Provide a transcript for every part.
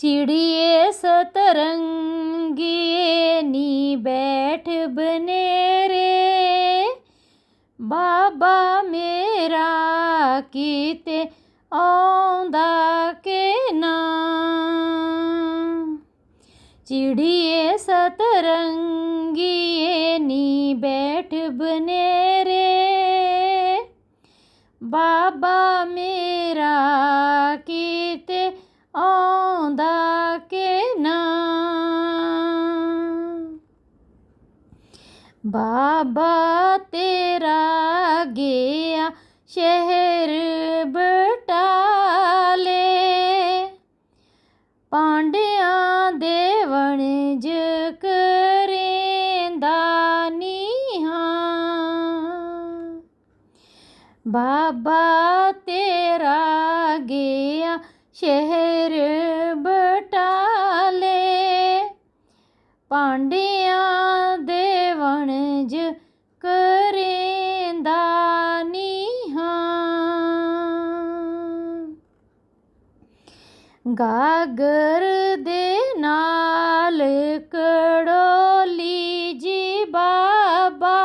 ਚਿੜੀਏ ਸਤਰੰਗੀਏ ਨੀ ਬੈਠ ਬਨੇਰੇ। ਬਾਬਾ ਮੇਰਾ ਕੀਤੇ ਆਉਂਦਾ ਕਿ ਨਾ ਚਿੜੀਏ ਸਤਰੰਗੀਏ ਨੀ ਬੈਠ ਬਨੇਰੇ। ਬਾਬਾ ਮੇਰਾ ਕੀਤੇ ਆਉਂਦਾ ਕਿ ਨਾ? ਬਾਬਾ ਤੇਰਾ ਗਿਆ ਸ਼ਹਿਰ ਬਟਾਲੇ। ਪਾਂਡਿਆਂ ਦੇ ਵਣਜ ਕਰੇਂਦਾ ਨੀਹਾਂ। ਬਾਬਾ ਤੇਰਾ ਗਿਆ ਸ਼ਹਿਰ ਬਟਾਲੇ। ਪਾਂਡਿਆਂ ਦੇ ਵਣਜ ਕਰੇਂਦਾ ਨੀਹਾਂ। ਗਾਗਰ ਦੇ ਨਾਲ ਕੜੋਲੀ ਜੀ ਬਾਬਾ।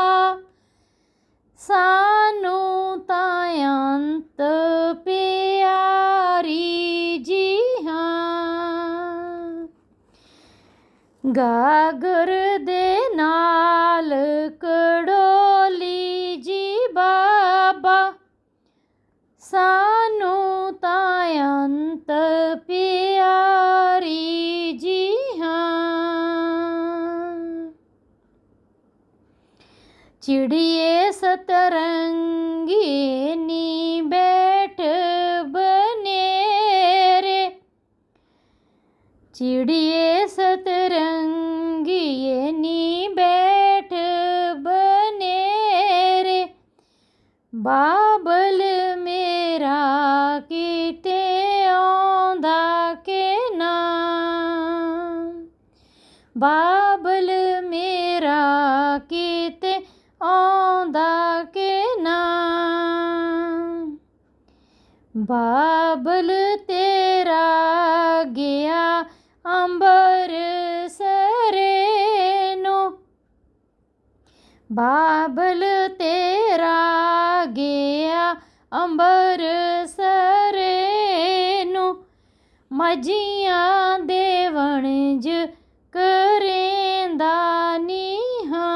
ਸਾਨੂੰ ਗਾਗਰ ਦੇ ਨਾਲ ਕੜੋਲੀ ਜੀ ਬਾਬਾ। ਸਾਨੂੰ ਤਾਂ ਅੰਤ ਪਿਆਰੀ ਜੀ ਹਾਂ। ਚਿੜੀਏ ਸਤਰੰਗੀ ਨੀ ਬੈਠ ਬਨੇਰੇ। ਚਿੜੀਏ ਬਾਬਲ ਮੇਰਾ ਕੀਤੇ ਆਉਂਦਾ ਕਿ ਨਾ? ਬਾਬਲ ਮੇਰਾ ਕੀਤੇ ਆਉਂਦਾ ਕਿ ਨਾ? ਬਾਬਲ ਤੇਰਾ ਗਿਆ ਅੰਬਰ ਸਰੇ ਨੂੰ। ਬਾਬਲ ਅੰਬਰ ਸਰੇ ਨੂੰ ਮਜੀਆਂ ਦੇ ਵਣਜ ਕਰੇਂਦਾ ਨੀਹਾਂ।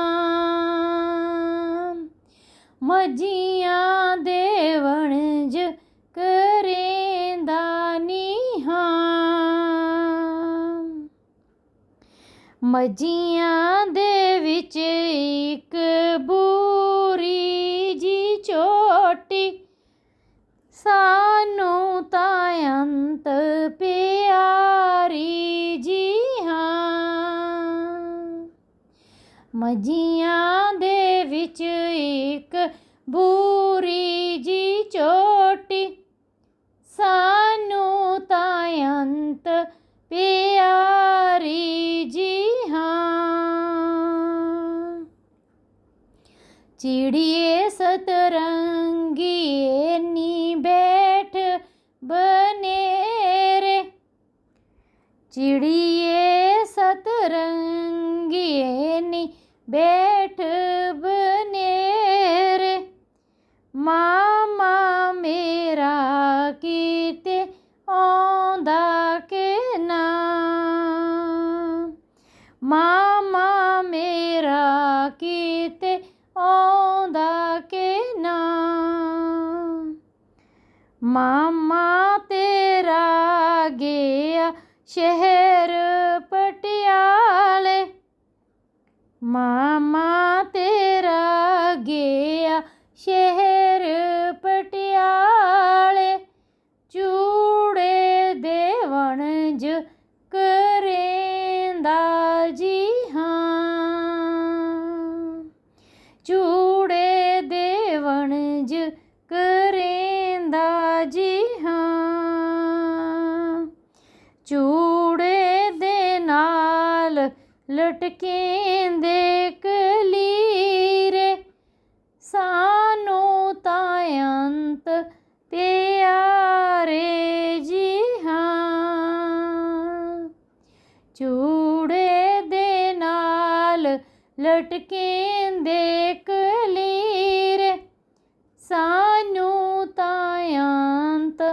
ਮਜੀਆਂ ਦੇ ਵਣਜ ਕਰੇਂਦਾ ਨੀਹਾਂ। ਮਜੀਆਂ ਦੇ ਮਜੀਆਂ ਦੇ ਵਿੱਚ ਇੱਕ ਬੂਰੀ ਜੀ ਛੋਟੀ ਸਾਨੂੰ ਤਾਂ ਅੰਤ ਪਿਆਰੀ ਜੀ ਹਾਂ। ਚਿੜੀਏ ਸਤਰੰਗੀਏ ਨੀ ਬੈਠ ਬਨੇਰੇ। ਚਿੜੀਏ ਸਤਰੰਗੀਏ ਨੀ ਬੈਠ ਬਨੇਰੇ, ਮਾਮਾ ਮੇਰਾ ਕੀਤੇ ਆਉਂਦਾ ਕਿ ਨਾ? ਮਾਮਾ ਮੇਰਾ ਕੀਤੇ ਆਉਂਦਾ ਕਿ ਨਾ? ਮਾਮਾ ਤੇਰਾ ਗਿਆ ਸ਼ਹਿਰ ਪਟਿਆਲੇ ਮਾਮਾ ਤੇਰਾ ਗਿਆ ਸ਼ਹਿਰ ਲਟਕੇਂਦੇ ਕਲੀਰੇ ਸਾਨੂੰ ਤਾਂ ਅੰਤ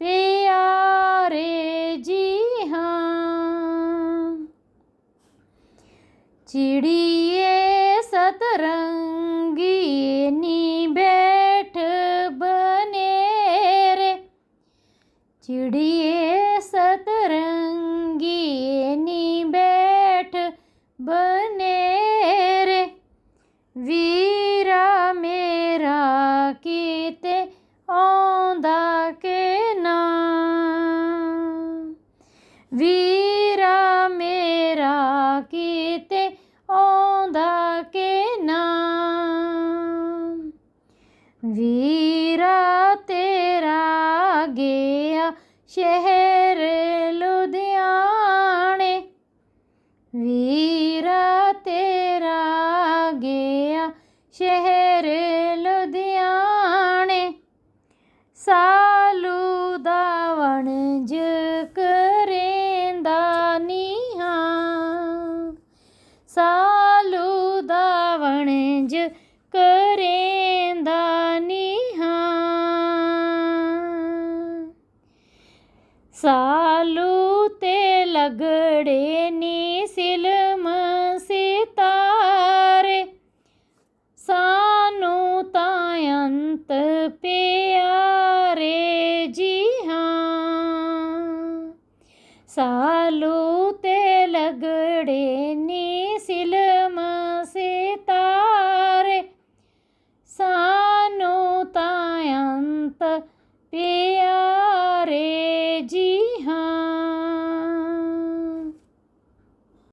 ਪਿਆਰੇ ਜੀ ਹਾਂ। ਚਿੜੀਏ ਸਤਰੰਗੀ ਨੀ ਵੀਰਾ ਮੇਰਾ ਕੀਤੇ ਆਉਂਦਾ ਕੇ ਨਾ? ਵੀਰਾ ਤੇਰਾ ਗਿਆ ਸ਼ਹਿਰ ਲੁਧਿਆਣੇ। ਵੀਰਾ ਤੇਰਾ ਗਿਆ ਸ਼ਹਿਰ ਲੁਧਿਆਣੇ। ਸਾਲੂ ਦਾ ਵਣਜ सालू ते लगड़े नी सिलम सितारे सानू तायंत पे